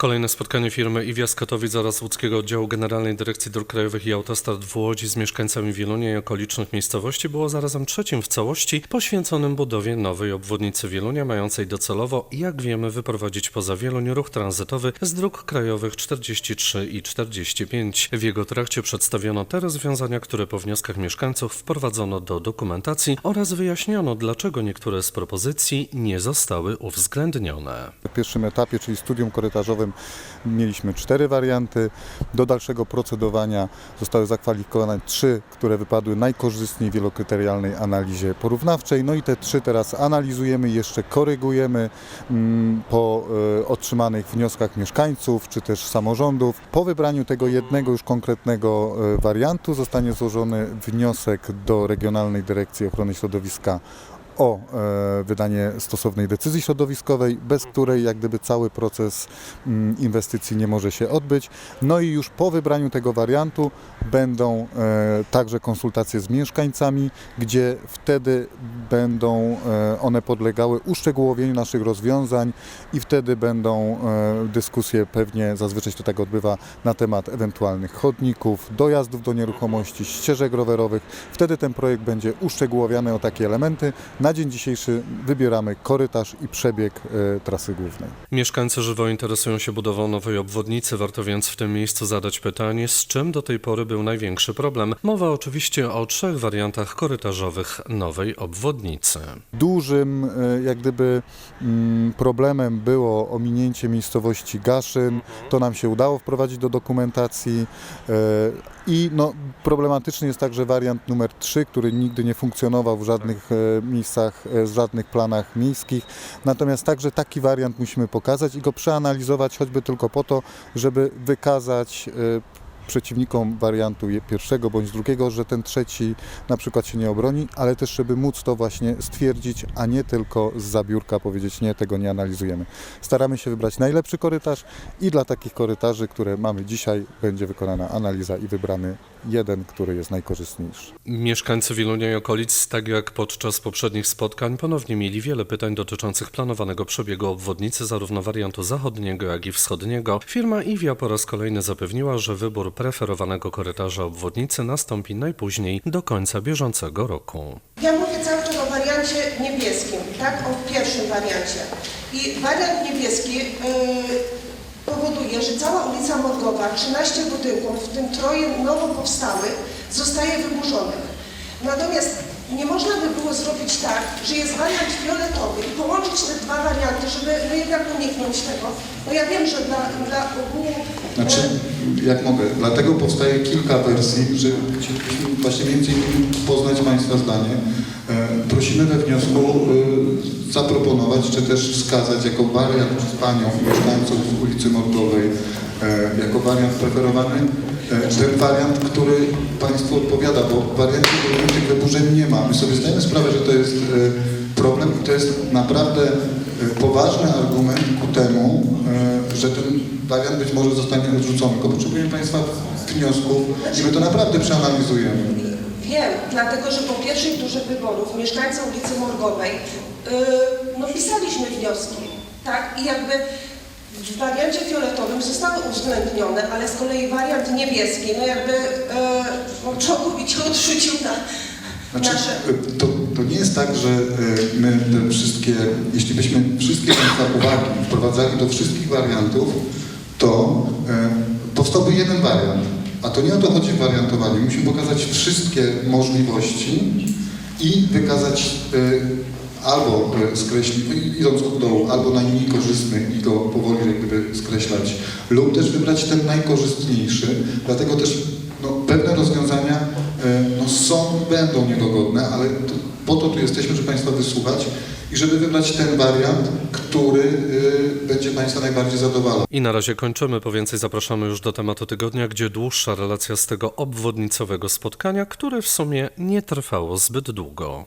Kolejne spotkanie firmy Iwias Katowic oraz Łódzkiego Oddziału Generalnej Dyrekcji Dróg Krajowych i Autostrad w Łodzi z mieszkańcami Wielunia i okolicznych miejscowości było zarazem trzecim w całości poświęconym budowie nowej obwodnicy Wielunia, mającej docelowo, jak wiemy, wyprowadzić poza Wieluń ruch tranzytowy z dróg krajowych 43 i 45. W jego trakcie przedstawiono te rozwiązania, które po wnioskach mieszkańców wprowadzono do dokumentacji oraz wyjaśniono, dlaczego niektóre z propozycji nie zostały uwzględnione. W pierwszym etapie, czyli studium korytarzowym, mieliśmy cztery warianty. Do dalszego procedowania zostały zakwalifikowane trzy, które wypadły najkorzystniej w wielokryterialnej analizie porównawczej. No i te trzy teraz analizujemy, jeszcze korygujemy mm, po e, otrzymanych wnioskach mieszkańców czy też samorządów. Po wybraniu tego jednego już konkretnego e, wariantu zostanie złożony wniosek do Regionalnej Dyrekcji Ochrony Środowiska o e, wydanie stosownej decyzji środowiskowej, bez której jak gdyby cały proces mm, inwestycji nie może się odbyć. No i już po wybraniu tego wariantu będą e, także konsultacje z mieszkańcami, gdzie wtedy będą e, one podlegały uszczegółowieniu naszych rozwiązań i wtedy będą dyskusje pewnie, zazwyczaj to tak odbywa, na temat ewentualnych chodników, dojazdów do nieruchomości, ścieżek rowerowych. Wtedy ten projekt będzie uszczegółowiany o takie elementy. Na dzień dzisiejszy wybieramy korytarz i przebieg e, trasy głównej. Mieszkańcy żywo interesują się budową nowej obwodnicy, warto więc w tym miejscu zadać pytanie, z czym do tej pory był największy problem. Mowa oczywiście o trzech wariantach korytarzowych nowej obwodnicy. Dużym e, jak gdyby mm, problemem było ominięcie miejscowości Gaszyn. To nam się udało wprowadzić do dokumentacji. e, I no, problematyczny jest także wariant numer 3, który nigdy nie funkcjonował w żadnych miejscach, e, w żadnych planach miejskich. Natomiast także taki wariant musimy pokazać i go przeanalizować choćby tylko po to, żeby wykazać e, przeciwnikom wariantu pierwszego bądź drugiego, że ten trzeci na przykład się nie obroni, ale też żeby móc to właśnie stwierdzić, a nie tylko z zabiórka powiedzieć nie, tego nie analizujemy. Staramy się wybrać najlepszy korytarz i dla takich korytarzy, które mamy dzisiaj, będzie wykonana analiza i wybrany jeden, który jest najkorzystniejszy. Mieszkańcy Wielunia i okolic, tak jak podczas poprzednich spotkań, ponownie mieli wiele pytań dotyczących planowanego przebiegu obwodnicy, zarówno wariantu zachodniego, jak i wschodniego. Firma Iwia po raz kolejny zapewniła, że wybór preferowanego korytarza obwodnicy nastąpi najpóźniej do końca bieżącego roku. Ja mówię cały czas o wariancie niebieskim, tak? O pierwszym wariancie. I wariant niebieski yy, powoduje, że cała ulica Morgowa, 13 budynków, w tym troje nowo powstałych, zostaje wyburzonych. Natomiast nie można by było zrobić tak, że jest wariant fioletowy i połączyć te dwa warianty, żeby jednak uniknąć tego. No ja wiem, że dla, dla ogółu... Znaczy, jak mogę, dlatego powstaje kilka wersji, że chcielibyśmy właśnie między innymi poznać Państwa zdanie. E, Prosimy we wniosku e, zaproponować, czy też wskazać jako wariant Panią mieszkańców ulicy Mordowej, e, jako wariant preferowany, e, ten wariant, który Państwu odpowiada, bo w wariancie drugim tych wyburzeń nie ma. My sobie zdajemy sprawę, że to jest e, problem i to jest naprawdę e, poważny argument ku temu, e, że ten wariant być może zostanie odrzucony. Tylko potrzebujemy Państwa wniosków i my to naprawdę przeanalizujemy. Wiem, dlatego że po pierwszej turze wyborów mieszkańcy ulicy Morgowej yy, no, pisaliśmy wnioski, tak? I jakby w wariancie fioletowym zostały uwzględnione, ale z kolei wariant niebieski, no jakby no, całkowicie odrzucił na Znaczy, e, to, to nie jest tak, że e, my te wszystkie, jeśli byśmy wszystkie Państwa uwagi wprowadzali do wszystkich wariantów, to e, powstałby jeden wariant. A to nie o to chodzi w wariantowaniu. Musimy pokazać wszystkie możliwości i wykazać e, albo e, skreślić, idąc od dołu, albo najmniej korzystny i go powoli jak gdyby skreślać, lub też wybrać ten najkorzystniejszy. Dlatego też no, pewne rozwiązania e, no, są będą niedogodne, ale to, po to tu jesteśmy, żeby Państwa wysłuchać i żeby wybrać ten wariant, który e, będzie Państwa najbardziej zadowalał. I na razie kończymy, po więcej zapraszamy już do tematu tygodnia, gdzie dłuższa relacja z tego obwodnicowego spotkania, które w sumie nie trwało zbyt długo.